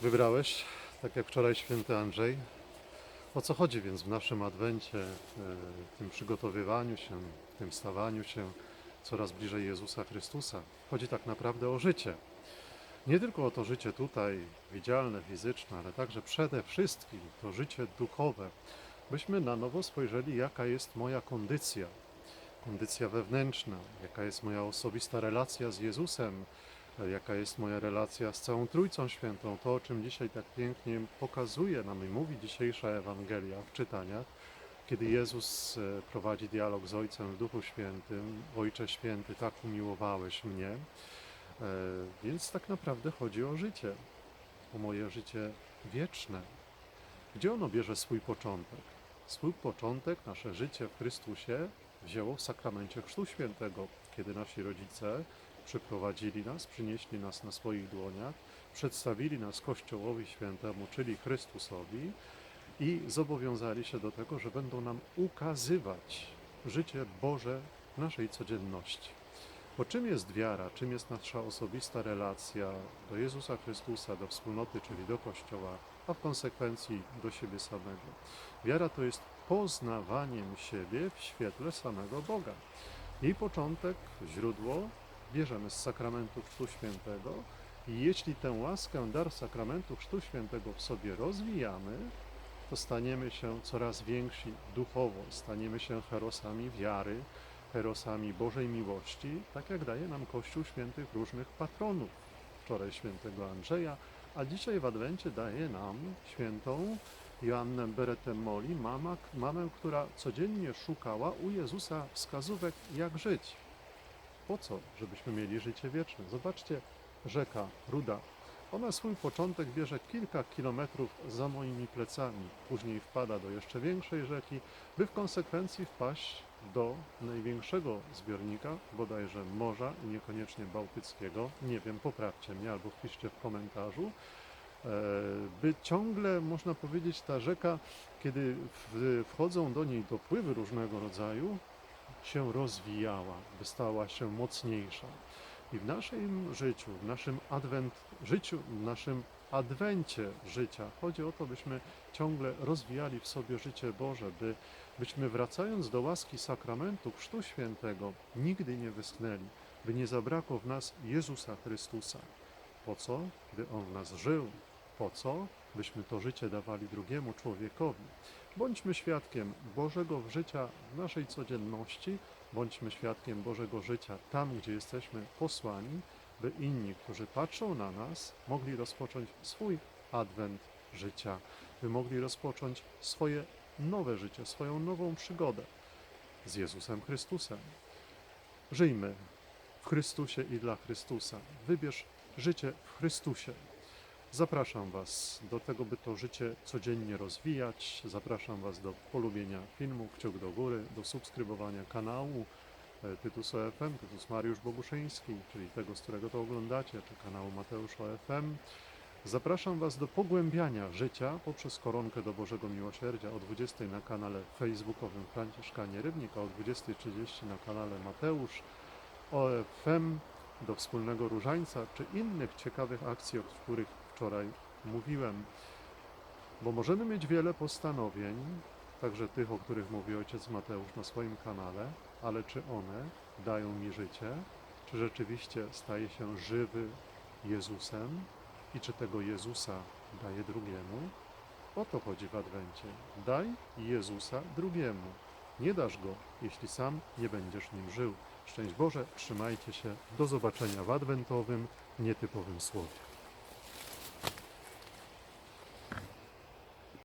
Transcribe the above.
wybrałeś, tak jak wczoraj święty Andrzej. O co chodzi więc w naszym Adwencie, e, tym przygotowywaniu się, tym stawaniu się coraz bliżej Jezusa Chrystusa? Chodzi tak naprawdę o życie. Nie tylko o to życie tutaj, widzialne, fizyczne, ale także przede wszystkim to życie duchowe. Byśmy na nowo spojrzeli, jaka jest moja kondycja, kondycja wewnętrzna, jaka jest moja osobista relacja z Jezusem, jaka jest moja relacja z całą Trójcą Świętą. To, o czym dzisiaj tak pięknie pokazuje nam i mówi dzisiejsza Ewangelia w czytaniach, kiedy Jezus e, prowadzi dialog z Ojcem w Duchu Świętym. Ojcze Święty, tak umiłowałeś mnie. E, Więc tak naprawdę chodzi o życie, o moje życie wieczne. Gdzie ono bierze swój początek? Swój początek, nasze życie w Chrystusie wzięło w sakramencie Chrztu Świętego, kiedy nasi rodzice przyprowadzili nas, przynieśli nas na swoich dłoniach, przedstawili nas Kościołowi Świętemu, czyli Chrystusowi i zobowiązali się do tego, że będą nam ukazywać życie Boże w naszej codzienności. Bo czym jest wiara, czym jest nasza osobista relacja do Jezusa Chrystusa, do wspólnoty, czyli do Kościoła, a w konsekwencji do siebie samego? Wiara to jest poznawaniem siebie w świetle samego Boga. Jej początek, źródło. Bierzemy z sakramentu Chrztu Świętego. I jeśli tę łaskę, dar sakramentu Chrztu Świętego w sobie rozwijamy, to staniemy się coraz więksi duchowo, staniemy się herosami wiary, herosami Bożej miłości, tak jak daje nam Kościół Świętych różnych patronów. Wczoraj świętego Andrzeja, a dzisiaj w Adwencie daje nam świętą Joannę Beretemoli, mama, mamę, która codziennie szukała u Jezusa wskazówek, jak żyć. Po co? Żebyśmy mieli życie wieczne. Zobaczcie, rzeka Ruda. Ona swój początek bierze kilka kilometrów za moimi plecami. Później wpada do jeszcze większej rzeki, by w konsekwencji wpaść do największego zbiornika, bodajże morza niekoniecznie bałtyckiego. Nie wiem, poprawcie mnie albo wpiszcie w komentarzu. E, By ciągle, można powiedzieć, ta rzeka, kiedy wchodzą do niej dopływy różnego rodzaju, się rozwijała, by stała się mocniejsza. I w naszym życiu, w naszym adwent, życiu, w naszym adwencie życia chodzi o to, byśmy ciągle rozwijali w sobie życie Boże, by, byśmy wracając do łaski sakramentu Chrztu Świętego nigdy nie wyschnęli, by nie zabrakło w nas Jezusa Chrystusa. Po co? By On nas żył. Po co? Byśmy to życie dawali drugiemu człowiekowi. Bądźmy świadkiem Bożego życia w naszej codzienności, bądźmy świadkiem Bożego życia tam, gdzie jesteśmy posłani, by inni, którzy patrzą na nas, mogli rozpocząć swój adwent życia, by mogli rozpocząć swoje nowe życie, swoją nową przygodę z Jezusem Chrystusem. Żyjmy w Chrystusie i dla Chrystusa. Wybierz życie w Chrystusie. Zapraszam Was do tego, by to życie codziennie rozwijać. Zapraszam Was do polubienia filmu, kciuk do góry, do subskrybowania kanału e, Tytus OFM, Tytus Mariusz Boguszyński, czyli tego, z którego to oglądacie, czy kanału Mateusz OFM. Zapraszam Was do pogłębiania życia poprzez koronkę do Bożego Miłosierdzia o 20 na kanale facebookowym Franciszkanie Rybnik, a o 20.30 na kanale Mateusz OFM do wspólnego różańca, czy innych ciekawych akcji, o których wczoraj mówiłem. Bo możemy mieć wiele postanowień, także tych, o których mówi ojciec Mateusz na swoim kanale, ale czy one dają mi życie? Czy rzeczywiście staje się żywy Jezusem? I czy tego Jezusa daje drugiemu? O to chodzi w Adwencie. Daj Jezusa drugiemu. Nie dasz go, jeśli sam nie będziesz nim żył. Szczęść Boże, trzymajcie się. Do zobaczenia w adwentowym, nietypowym słowie.